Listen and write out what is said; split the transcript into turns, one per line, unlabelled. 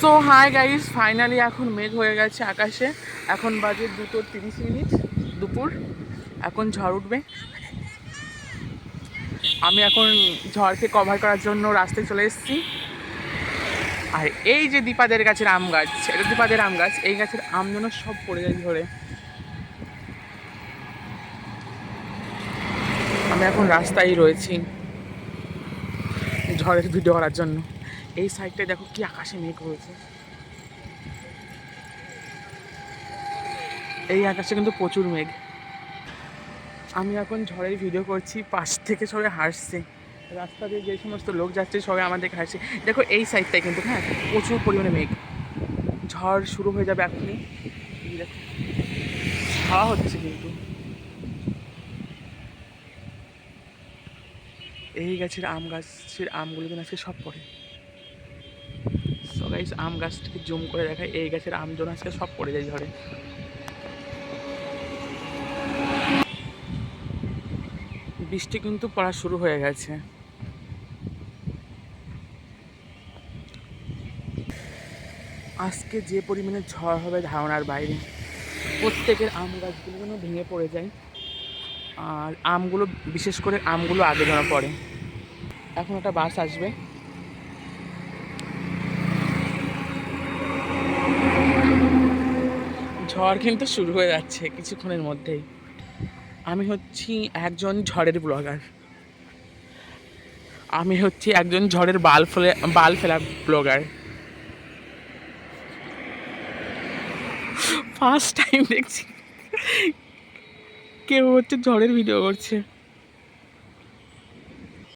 So hi guys finally এখন মেঘ হয়ে গেছে আকাশে। এখন বাজে দুটো তিরিশ মিনিট দুপুর। এখন ঝড় উঠবে। আমি এখন ঝড়কে কভার করার জন্য রাস্তায় চলে এসেছি। আর এই যে দীপাদের গাছের আম গাছ, এটা দীপাদের আম গাছ, এই গাছের আম যেন সব পড়ে যায় ঝরে আমি এখন রাস্তায় রয়েছি ঝড়ের ভিডিও করার জন্য। এই সাইডটায় দেখো কি আকাশে মেঘ হয়েছে। এই আকাশে কিন্তু প্রচুর মেঘ। আমি এখন ঝড়ের ভিডিও করছি, পাশ থেকে সবাই হাসছে রাস্তা দিয়ে যে সমস্ত লোক যাচ্ছে, সবাই আমাদেরকে হাসছে দেখো এই সাইডটায় কিন্তু হ্যাঁ প্রচুর পরিমাণে মেঘ। ঝড় শুরু হয়ে যাবে এখনই। দেখো হাওয়া হচ্ছে কিন্তু। এই গাছের আম গাছের আমগুলো কিন্তু আজকে সব পড়ে। গাইস আম গাছটাকে জুম করে দেখায় এই গাছের আম যেন আজকে সব পড়ে যায় ঝড়ে। বৃষ্টি কিন্তু পড়া শুরু হয়ে গেছে। আজকে যে পরিমাণে ঝড় হবে ধারণার বাইরে, প্রত্যেকের আম গাছগুলো যেন ভেঙে পড়ে যায়। আর আমগুলো, বিশেষ করে আমগুলো আগে যেন পড়ে। এখন একটা বাস আসবে। ঝড় কিন্তু শুরু হয়ে যাচ্ছে কিছুক্ষণের মধ্যেই। আমি হচ্ছি একজন ঝড়ের ব্লগার। আমি হচ্ছি একজন ঝড়ের বাল ফেলে, বাল ফেলা ব্লগার। ফার্স্ট টাইম দেখছি। কেউ হচ্ছে ঝড়ের ভিডিও করছে।